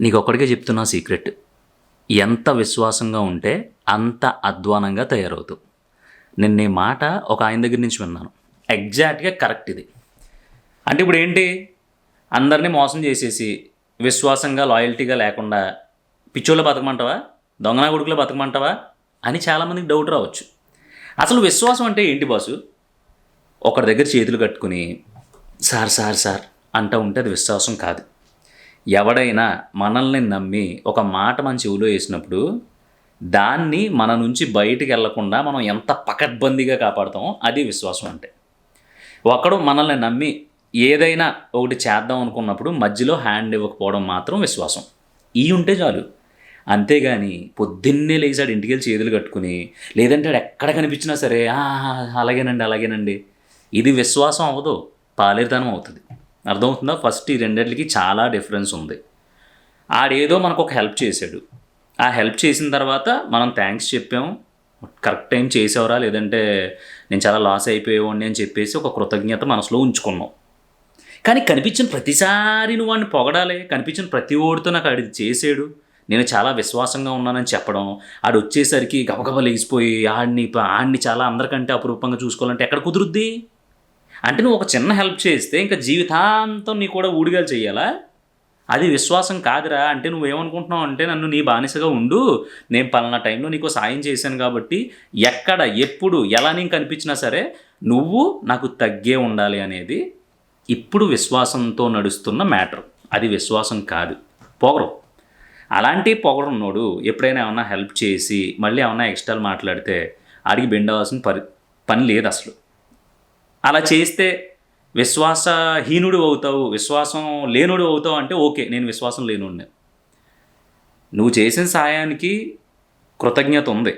నీకు ఒక్కడికే చెప్తున్నా సీక్రెట్. ఎంత విశ్వాసంగా ఉంటే అంత అధ్వానంగా తయారవుతావు. నేను నీ మాట ఒక ఆయన దగ్గర నుంచి విన్నాను. ఎగ్జాక్ట్గా కరెక్ట్ ఇది. అంటే ఇప్పుడు ఏంటి? అందరినీ మోసం చేసేసి విశ్వాసంగా లాయల్టీగా లేకుండా పిచ్చోళ్ళ బతకమంటావా? దొంగనా కొడుకులో బతకమంటావా? అని చాలామందికి డౌట్ రావచ్చు. అసలు విశ్వాసం అంటే ఏంటి బాసు? ఒకరి దగ్గర చేతులు కట్టుకుని సార్ సార్ సార్ అంటూ ఉంటే అది విశ్వాసం కాదు. ఎవడైనా మనల్ని నమ్మి ఒక మాట మన చెవిలో వేసినప్పుడు దాన్ని మన నుంచి బయటికి వెళ్ళకుండా మనం ఎంత పకడ్బందీగా కాపాడతామో అది విశ్వాసం అంటే. ఒకడు మనల్ని నమ్మి ఏదైనా ఒకటి చేద్దాం అనుకున్నప్పుడు మధ్యలో హ్యాండ్ ఇవ్వకపోవడం మాత్రం విశ్వాసం. ఈ ఉంటే చాలు. అంతేగాని పొద్దున్నే లేచాడు ఇంటికి వెళ్ళి చేతులు కట్టుకుని లేదంటే ఎక్కడ కనిపించినా సరే అలాగేనండి అలాగేనండి. ఇది విశ్వాసం అవ్వదు పాలేరుతనం అవుతుంది. అర్థమవుతుందా? ఫస్ట్ ఈ రెండింటికి చాలా డిఫరెన్స్ ఉంది. ఆడేదో మనకు ఒక హెల్ప్ చేశాడు. ఆ హెల్ప్ చేసిన తర్వాత మనం థ్యాంక్స్ చెప్పాము. కరెక్ట్ టైం చేసేవరా? లేదంటే నేను చాలా లాస్ అయిపోయేవాడిని అని చెప్పేసి ఒక కృతజ్ఞత మనసులో ఉంచుకున్నాం. కానీ కనిపించిన ప్రతిసారి నువ్వు వాడిని పొగడాలి. కనిపించిన ప్రతి ఓడితో నాకు ఆడిది చేసాడు నేను చాలా విశ్వాసంగా ఉన్నానని చెప్పడం. ఆడు వచ్చేసరికి గబగబ లేచిపోయి ఆడిని ఆడిని చాలా అందరికంటే అపురూపంగా చూసుకోవాలంటే ఎక్కడ కుదురుద్ది? అంటే నువ్వు ఒక చిన్న హెల్ప్ చేస్తే ఇంకా జీవితాంతం నీ కూడా ఊడిగాలు చేయాలా అది విశ్వాసం కాదురా. అంటే నువ్వేమనుకుంటున్నావు అంటే నన్ను నీ బానిసగా ఉండు. నేను పలానా టైంలో నీకు సాయం చేశాను కాబట్టి ఎక్కడ ఎప్పుడు ఎలా నేను కనిపించినా సరే నువ్వు నాకు తగ్గే ఉండాలి అనేది ఇప్పుడు విశ్వాసంతో నడుస్తున్న మ్యాటర్. అది విశ్వాసం కాదు. పొగరు. అలాంటి పొగరున్నోడు ఎప్పుడైనా ఏమన్నా హెల్ప్ చేసి మళ్ళీ ఏమన్నా ఎక్స్ట్రా మాట్లాడితే ఆడికి బెండ్ అవ్వాల్సిన పరి పని లేదు అసలు. అలా చేస్తే విశ్వాసహీనుడు అవుతావు విశ్వాసం లేనుడు అవుతావు అంటే ఓకే నేను విశ్వాసం లేనుడిని. నువ్వు చేసిన సాయానికి కృతజ్ఞత ఉంది.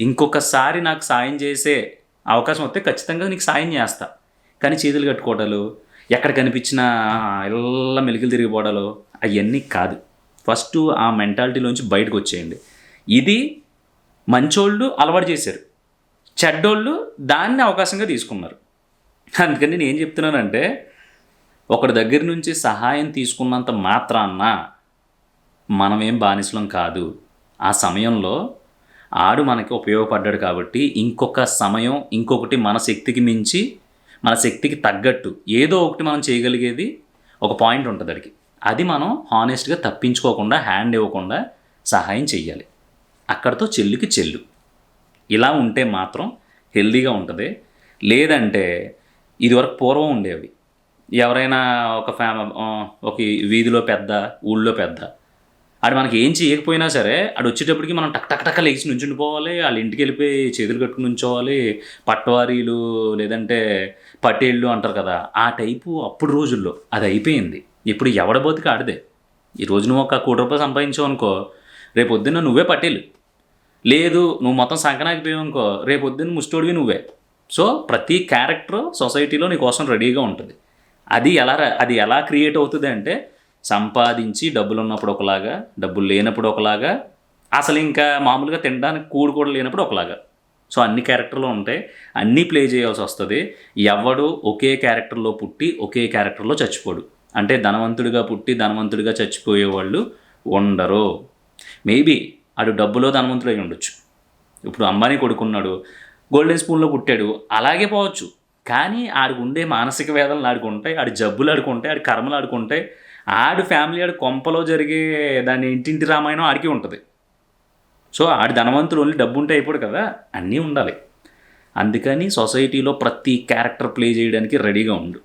ఇంకొకసారి నాకు సాయం చేసే అవకాశం వస్తే ఖచ్చితంగా నీకు సాయం చేస్తా. కానీ చేతులు కట్టుకోవడాలు ఎక్కడ కనిపించినా ఇలా మెలికలు తిరిగిపోవడాలు అవన్నీ కాదు. ఫస్ట్ ఆ మెంటాలిటీలోంచి బయటకు వచ్చేయండి. ఇది మంచోళ్ళు అలవాటు చేశారు. చెడ్డోళ్ళు దాన్ని అవకాశంగా తీసుకున్నారు. అందుకని నేను ఏం చెప్తున్నానంటే ఒకరి దగ్గర నుంచి సహాయం తీసుకున్నంత మాత్రాన్న మనమేం బానిసలం కాదు. ఆ సమయంలో ఆడు మనకి ఉపయోగపడ్డాడు కాబట్టి ఇంకొక సమయం ఇంకొకటి మన శక్తికి మించి మన శక్తికి తగ్గట్టు ఏదో ఒకటి మనం చేయగలిగేది ఒక పాయింట్ ఉంటుంది అడికి అది మనం హానెస్ట్గా తప్పించుకోకుండా హ్యాండ్ ఇవ్వకుండా సహాయం చెయ్యాలి. అక్కడితో చెల్లికి చెల్లు. ఇలా ఉంటే మాత్రం హెల్దీగా ఉంటుంది. లేదంటే ఇదివరకు పూర్వం ఉండేవి. ఎవరైనా ఒక ఫ్యామ ఒక వీధిలో పెద్ద ఊళ్ళో పెద్ద ఆడు మనకి ఏం చేయకపోయినా సరే ఆడు వచ్చేటప్పటికి మనం టక్ టక్ టక్క లేచి నుంచుండిపోవాలి. వాళ్ళ ఇంటికి వెళ్ళిపోయి చేతులు కట్టుకుని నుంచోవాలి. పట్టవారీలు లేదంటే పటేళ్ళు అంటారు కదా ఆ టైపు అప్పుడు రోజుల్లో అది అయిపోయింది. ఇప్పుడు ఎవడ బతికి ఆడదే. ఈ రోజు నువ్వు ఒక కోటి రూపాయలు సంపాదించావు అనుకో రేపు పొద్దున్న నువ్వే పటేలు. లేదు నువ్వు మొత్తం సంకనాగిపోయావు అనుకో రేపు పొద్దున్న ముష్టోడివి నువ్వే. సో ప్రతి క్యారెక్టర్ సొసైటీలో నీ కోసం రెడీగా ఉంటుంది. అది ఎలా అది ఎలా క్రియేట్ అవుతుంది అంటే సంపాదించి డబ్బులు ఉన్నప్పుడు ఒకలాగా డబ్బులు లేనప్పుడు ఒకలాగా అసలు ఇంకా మామూలుగా తినడానికి కూడు కూడా లేనప్పుడు ఒకలాగా. సో అన్ని క్యారెక్టర్లు ఉంటాయి అన్నీ ప్లే చేయాల్సి వస్తుంది. ఎవడు ఒకే క్యారెక్టర్లో పుట్టి ఒకే క్యారెక్టర్లో చచ్చిపోడు. అంటే ధనవంతుడిగా పుట్టి ధనవంతుడిగా చచ్చిపోయే వాళ్ళు ఉండరు. మేబీ అటు డబ్బులో ధనవంతుడై ఉండొచ్చు. ఇప్పుడు అంబానీ కొడుకున్నాడు గోల్డెన్ స్పూన్లో పుట్టాడు. అలాగే పోవచ్చు. కానీ ఆడికి ఉండే మానసిక వేదనలు ఆడుకుంటాయి ఆడి జబ్బులు ఆడుకుంటాయి ఆడి కర్మలు ఆడుకుంటాయి ఆడి ఫ్యామిలీ ఆడి కొంపలో జరిగే దాని ఇంటింటి రామాయణం ఆడికి ఉంటుంది. సో ఆడి ధనవంతుడు ఓన్లీ డబ్బు ఉంటే అయిపోడు కదా? అన్నీ ఉండాలి. అందుకని సొసైటీలో ప్రతి క్యారెక్టర్ ప్లే చేయడానికి రెడీగా ఉండు.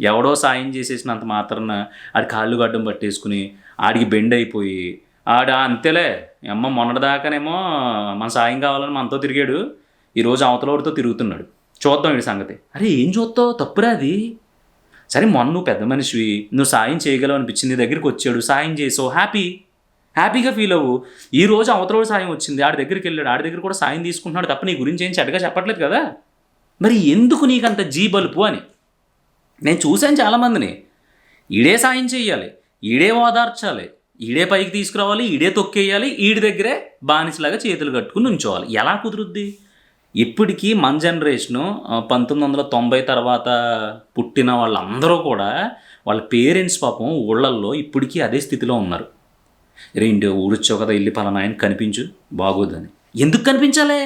ఎవడో సాయం చేసేసినంత మాత్రాన ఆడి కాళ్ళు గడ్డం పట్టేసుకుని ఆడికి బెండ్ అయిపోయి ఆడ అంతేలే. అమ్మ మొన్నటిదాకానేమో మన సాయం కావాలని మనతో తిరిగాడు. ఈరోజు అవతలవాడితో తిరుగుతున్నాడు. చూద్దాం వీడి సంగతి. అరే ఏం చూస్తావు? తప్పురా అది. సరే మొన్న నువ్వు పెద్ద మనిషివి. నువ్వు సాయం చేయగలవు అనిపించింది. నీ దగ్గరికి వచ్చాడు. సాయం చేసావు. హ్యాపీ హ్యాపీగా ఫీల్ అవ్వు. ఈ రోజు అవతలోడు సాయం వచ్చింది. ఆడి దగ్గరికి వెళ్ళాడు. ఆడి దగ్గర కూడా సాయం తీసుకుంటున్నాడు తప్ప నీ గురించి ఏం చెడ్డగా చెప్పట్లేదు కదా? మరి ఎందుకు నీకంత జీ బలుపు అని? నేను చూశాను చాలామందిని. ఈడే సాయం చేయాలి. ఈడే ఓదార్చాలి. ఈడే పైకి తీసుకురావాలి. ఈడే తొక్కేయాలి. ఈడి దగ్గరే బానిసలాగా చేతులు కట్టుకుని ఉంచోవాలి. ఎలా కుదురుద్ది? ఇప్పటికీ మన జనరేషను పంతొమ్మిది వందల తొంభై తర్వాత పుట్టిన వాళ్ళందరూ కూడా వాళ్ళ పేరెంట్స్ పాపం ఊళ్ళల్లో ఇప్పటికీ అదే స్థితిలో ఉన్నారు. రేంటి ఊరొచ్చావు కదా వెళ్ళి పలానా ఆయన కనిపించు బాగోదని. ఎందుకు కనిపించాలి?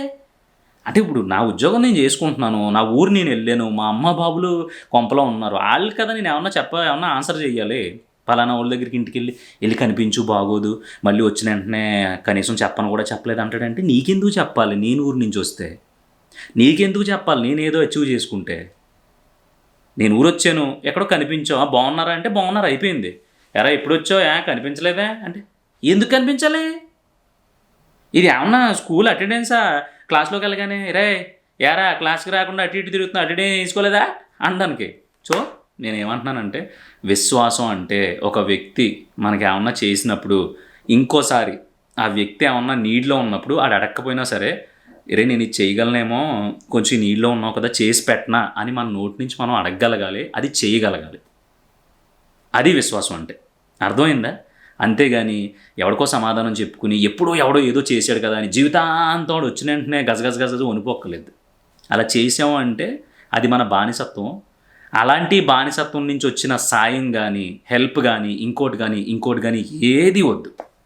అంటే ఇప్పుడు నా ఉద్యోగం నేను చేసుకుంటున్నాను నా ఊరు నేను వెళ్ళాను మా అమ్మ బాబులు కొంపలో ఉన్నారు వాళ్ళు కదా నేను ఏమన్నా చెప్ప ఏమన్నా ఆన్సర్ చేయాలి పలానా వాళ్ళ దగ్గరికి ఇంటికి వెళ్ళి వెళ్ళి కనిపించు బాగోదు మళ్ళీ వచ్చిన వెంటనే కనీసం చెప్పను కూడా చెప్పలేదు అంటాడంటే నీకెందుకు చెప్పాలి? నేను ఊరి నుంచి వస్తే. నీకెందుకు చెప్పాలి? నేనేదో అచీవ్ చేసుకుంటే. నేను ఊరు వచ్చాను ఎక్కడో కనిపించావు. బాగున్నారా అంటే బాగున్నారు. అయిపోయింది. ఎరా ఎప్పుడు వచ్చావు ఏ కనిపించలేదా? అంటే ఎందుకు కనిపించాలి? ఇది ఏమన్నా స్కూల్ అటెండెన్సా? క్లాస్లోకి వెళ్ళగానే రే ఎరా క్లాస్కి రాకుండా అటు ఇటు తిరుగుతున్నా అటెండెన్స్ వేసుకోలేదా? అనడానికి సో నేను ఏమంటున్నానంటే విశ్వాసం అంటే ఒక వ్యక్తి మనకి ఏమన్నా చేసినప్పుడు ఇంకోసారి ఆ వ్యక్తి ఏమన్నా నీడ్లో ఉన్నప్పుడు ఆడు అడగకపోయినా సరే రే నేను ఇది చేయగలనేమో కొంచెం నీళ్ళలో ఉన్నావు కదా చేసి పెట్టనా అని మన నోటి నుంచి మనం అడగగలగాలి అది చేయగలగాలి. అది విశ్వాసం అంటే. అర్థమైందా? అంతేగాని ఎవడికో సమాధానం చెప్పుకుని ఎప్పుడో ఎవడో ఏదో చేశాడు కదా అని జీవితాంతం వచ్చిన వెంటనే గజగజ గజ వణిపోక్కలేదు అలా చేసాము అంటే అది మన బానిసత్వం. అలాంటి బానిసత్వం నుంచి వచ్చిన సాయం కానీ హెల్ప్ కానీ ఇంకోటి కానీ ఇంకోటి కానీ ఏది వద్దు.